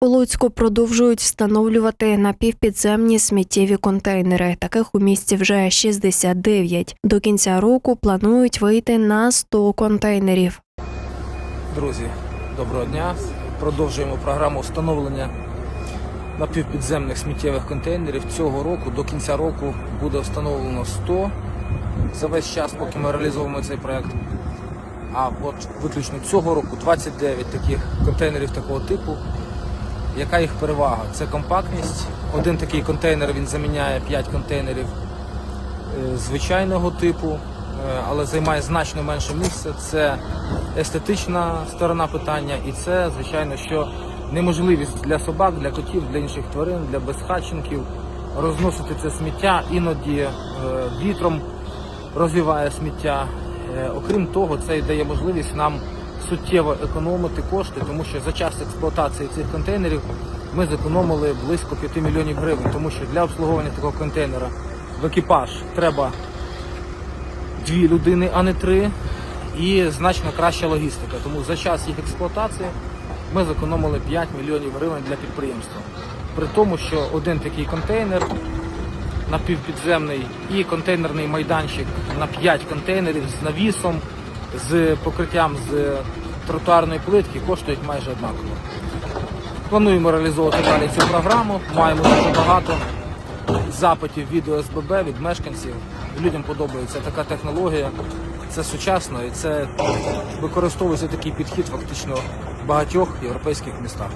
У Луцьку продовжують встановлювати напівпідземні сміттєві контейнери. Таких у місті вже 69. До кінця року планують вийти на 100 контейнерів. Друзі, доброго дня. Продовжуємо програму встановлення напівпідземних сміттєвих контейнерів. Цього року до кінця року буде встановлено 100 за весь час, поки ми реалізовуємо цей проект. А от виключно цього року 29 таких контейнерів такого типу. Яка їх перевага? Це компактність. Один такий контейнер він заміняє 5 контейнерів е, звичайного типу, е, але займає значно менше місця. Це естетична сторона питання, і це, звичайно, що неможливість для собак, для котів, для інших тварин, для безхатченків розносити це сміття, іноді е, вітром розвіває сміття. Окрім того, це дає можливість нам суттєво економити кошти, тому що за час експлуатації цих контейнерів ми зекономили близько 5 мільйонів гривень, тому що для обслуговування такого контейнера в екіпаж треба дві людини, а не три, і значно краща логістика. Тому за час їх експлуатації ми зекономили 5 мільйонів гривень для підприємства. При тому, що один такий контейнер напівпідземний і контейнерний майданчик на 5 контейнерів з навісом, з покриттям з тротуарної плитки коштують майже однаково. Плануємо реалізовувати далі цю програму. Маємо дуже багато запитів від ОСББ, від мешканців. Людям подобається така технологія. Це сучасно і це використовується такий підхід фактично в багатьох європейських містах.